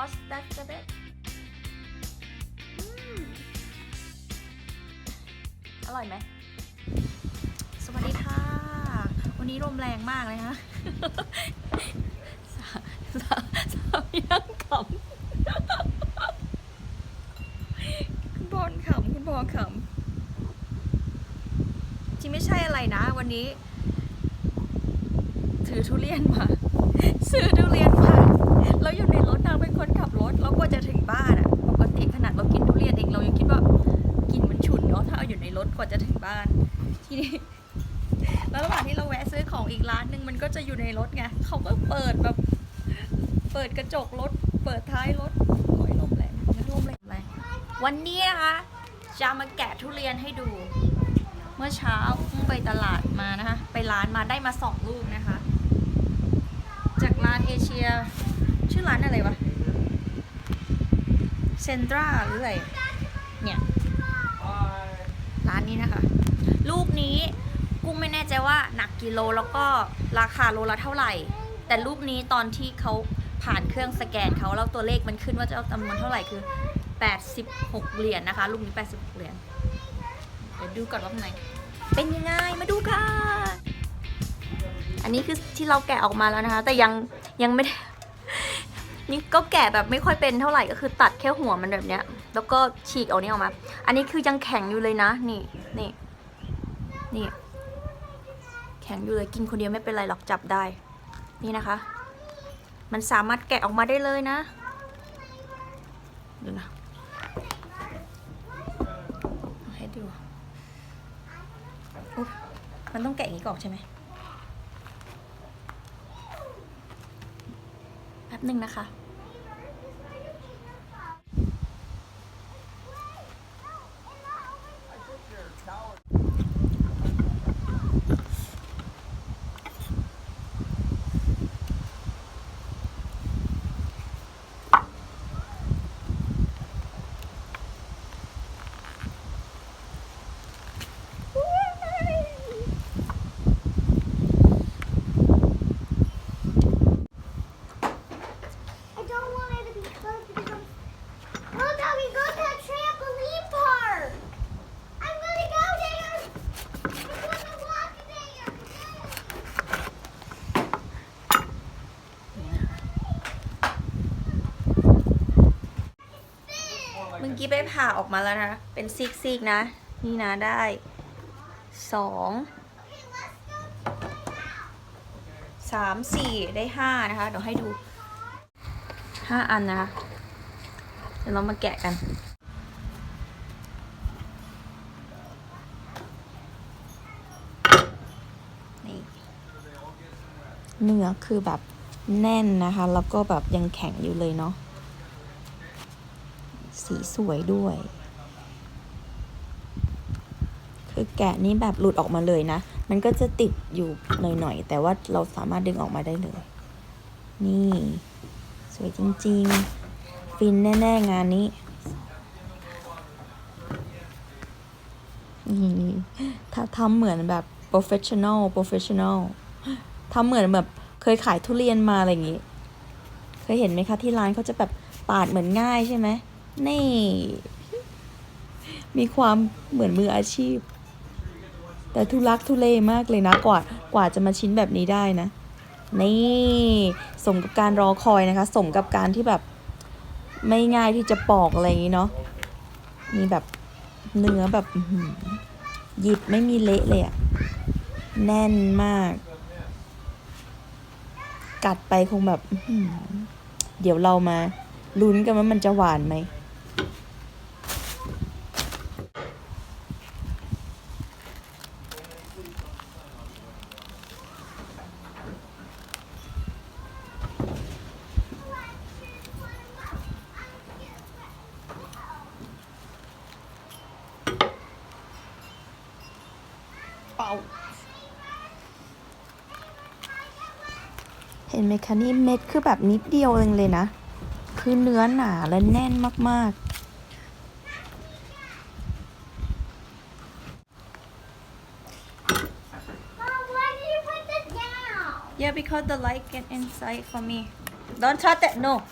cost that a bit อืมอร่อยไหม สวัสดีค่ะ วันนี้ลมแรงมากเลยนะสาสาสามีนั่งขำคุณบอลขำคุณบอลขำจริงไม่ใช่อะไรนะ วันนี้ ถือทุเรียนมาซื้อทุเรียน จะถึงบ้านอะปกติขนาดเรากินทุเรียนเองเรายังคิดว่ากลินมันฉุนเนาะถ้าเอาอยู่ในรถกว่าจะถึงบ้านทีนี้แล้วระหว่างที่เราแวะซื้อของอีกร้านหนึ่งมันก็จะอยู่ในรถไงเขาก็เปิดแบบ เปิดกระจกรถ เปิดท้ายรถโอยลมแรงนะลมแรงแรงวันนี้นะคะจะมาแกะทุเรียนให้ดู เมื่อเช้าเพิ่งไปตลาดมานะคะ ไปร้านมาได้มาสองลูกนะคะ จากร้านเอเชีย ชื่อร้านอะไรวะ เซนตราหรืออะไร เนี่ย ร้านนี้นะคะ ลูกนี้กุ้งไม่แน่ใจว่าหนักกิโลแล้วก็ราคาโลละเท่าไหร่ แต่ลูกนี้ตอนที่เขาผ่านเครื่องสแกนเขาแล้วตัวเลขมันขึ้นว่าจะเอาจำนวนเท่าไหร่คือ 86 เหรียญนะคะ ลูกนี้ 86 เหรียญเดี๋ยวดูก่อนว่าข้างในเป็นยังไงมาดูค่ะ อันนี้คือที่เราแกะออกมาแล้วนะคะ แต่ยังยังไม่ได้ นี่ก็แกะแบบไม่ค่อยเป็นเท่าไหร่ก็คือตัดแค่หัวมันแบบเนี้ย แล้วก็ฉีกเอานี้ออกมา อันนี้คือยังแข็งอยู่เลยนะ นี่นี่นี่ แข็งอยู่เลยกินคนเดียวไม่เป็นไรหรอกจับได้ นี่นะคะ มันสามารถแกะออกมาได้เลยนะดูนะให้ดูมันต้องแกะอย่างนี้ก่อนใช่ไหมแป๊บหนึ่งนะคะ ไปผ่าออกมาแล้วนะ เป็นซีกๆนะ นี่นะได้สองสามสี่ได้ห้านะคะ เดี๋ยวให้ดูห้าอันนะคะ เดี๋ยวเรามาแกะกันนี่เนื้อคือแบบแน่นนะคะ แล้วก็แบบยังแข็งอยู่เลยเนาะ สีสวยด้วย คือแกะนี้แบบหลุดออกมาเลยนะ มันก็จะติดอยู่หน่อยๆ แต่ว่าเราสามารถดึงออกมาได้เลย นี่ สวยจริงๆ ฟินแน่ๆงานนี้นี่ถ้าทำเหมือนแบบ professional professional ทำเหมือนแบบเคยขายทุเรียนมาอะไรอย่างงี้ เคยเห็นไหมคะที่ร้านเขาจะแบบปาดเหมือนง่ายใช่ไหม นี่ มีความเหมือนมืออาชีพ แต่ทุลักทุเลมากเลยนะกว่ากว่าจะมาชิ้นแบบนี้ได้นะ นี่สมกับการรอคอยนะคะ สมกับการที่แบบไม่ง่ายที่จะปอกอะไรอย่างนี้เนาะมีแบบเนื้อแบบหยิบไม่มีเละเลยอะแน่นมาก กัดไปคงแบบ เดี๋ยวเรามาลุ้นกันว่ามันจะหวานไหม เห็นไหมคะนี่เม็ดคือแบบนิดเดียวเองเลยนะ คือเนื้อหนาและแน่นมากๆ Yeah, because the light get inside for me. Don't touch that. No.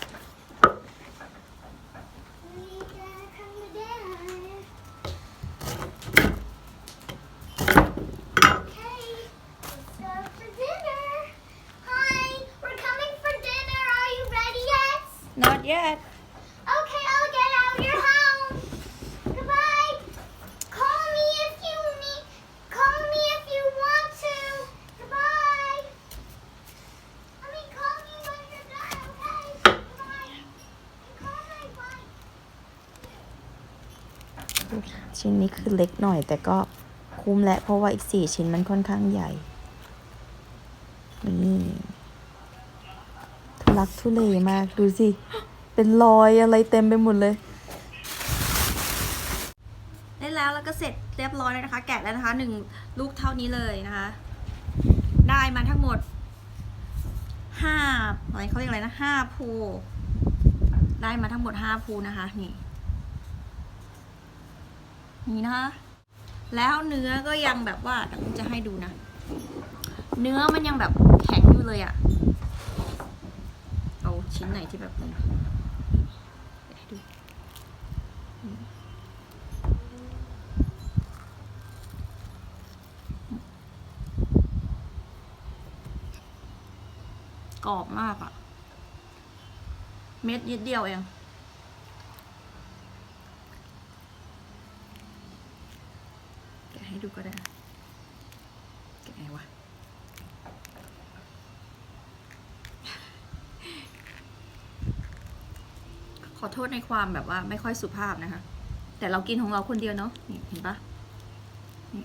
yet. Okay, I'll get out of your house. Goodbye. Call me if you need. Call me if you want to. Goodbye. I mean, call me when you're done. Okay. Goodbye. And call my wife. ชิ้นนี้คือเล็กหน่อยแต่ก็คุ้มและเพราะว่าอีกสี่ชิ้นมันค่อนข้างใหญ่ นี่ทุลักทุเลมาก ดูสิ เป็นรอยอะไรเต็มไปหมดเลยได้แล้วแล้วก็เสร็จเรียบร้อยแล้วนะคะ แกะแล้วนะคะหนึ่งลูกเท่านี้เลยนะคะ ได้มาทั้งหมดห้าอะไรเขาเรียกอะไรนะห้าภูได้มาทั้งหมดห้าภูนะคะนี่นี่นะคะ แล้วเนื้อก็ยังแบบว่าเดี๋ยวจะให้ดูนะ เนื้อมันยังแบบแข็งอยู่เลยอะเอาชิ้นไหนที่แบบนี้ กรอบมากอะเม็ดนิดเดียวเอง แกะให้ดูก็ได้นะแกะไงวะ ขอโทษในความแบบว่าไม่ค่อยสุภาพนะคะ แต่เรากินของเราคนเดียวเนาะนี่เห็นปะนี่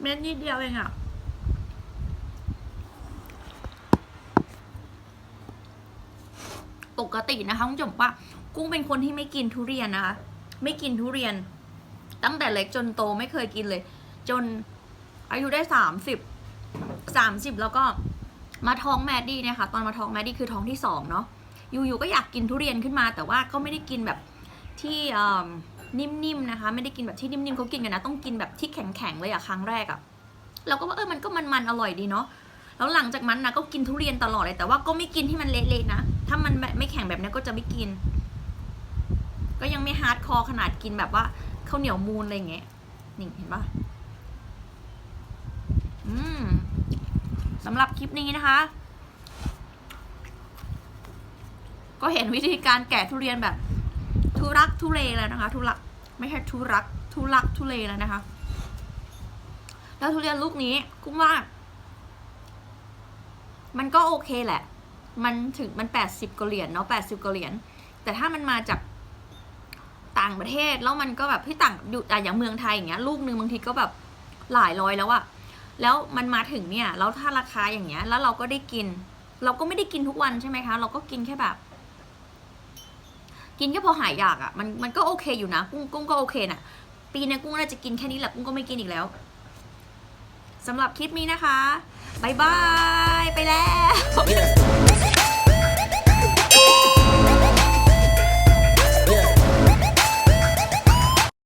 เม็ดนิดเดียวเองอะปกตินะคะคุณผู้ชมว่ากุ้งเป็นคนที่ไม่กินทุเรียนนะคะ ไม่กินทุเรียน ตั้งแต่เล็กจนโตไม่เคยกินเลย จน อายุได้สามสิบสามสิบแล้วก็มาท้องแมดดี้เนี่ยค่ะตอนมาท้องแมดดี้คือท้องที่สองเนาะอยู่ๆก็อยากกินทุเรียนขึ้นมา แต่ว่าก็ไม่ได้กินแบบที่นิ่มๆนะคะ ไม่ได้กินแบบที่นิ่มๆเขากินกันนะต้องกินแบบที่แข็งๆเลยอะครั้งแรกอะเราก็ว่าเออมันก็มันๆอร่อยดีเนาะแล้วหลังจากนั้นนะก็กินทุเรียนตลอดเลยแต่ว่าก็ไม่กินที่มันเละๆนะถ้ามันไม่แข็งแบบนี้ก็จะไม่กิน ก็ยังไม่ฮาร์ดคอร์ขนาดกินแบบว่าข้าวเหนียวมูนอะไรเงี้ยนี่เห็นปะอืม สำหรับคลิปนี้นะคะ ก็เห็นวิธีการแกะทุเรียนแบบ ทุรักทุเลแล้วนะคะ ทุรักไม่ใช่ทุรัก ทุรักทุเลแล้วนะคะ แล้วทุเรียนลูกนี้กุ้งว่า มันก็โอเคแหละ มันถึงมันแปดสิบกว่าเหรียญเนาะแปดสิบกว่าเหรียญแต่ถ้ามันมาจากต่างประเทศแล้วมันก็แบบที่ต่างอยู่อ่อย่างเมืองไทยอย่างเงี้ยลูกนึงบางทีก็แบบหลายร้อยแล้วอะ แล้วมันมาถึงเนี่ยแล้วถ้าราคาอย่างเงี้ย แล้วเราก็ได้กิน เราก็ไม่ได้กินทุกวันใช่ไหมคะ เราก็กินแค่แบบ กินแค่พอหายอยากอะ่ะมันมันก็โอเคอยู่นะกุ้งกุ้งก็โอเคนะ่ะ ปีนี้กุ้งน่าจะกินแค่นี้แหละกุ้งก็ไม่กินอีกแล้วสำหรับคลิปนี้นะคะบายบาย ไปแล้ว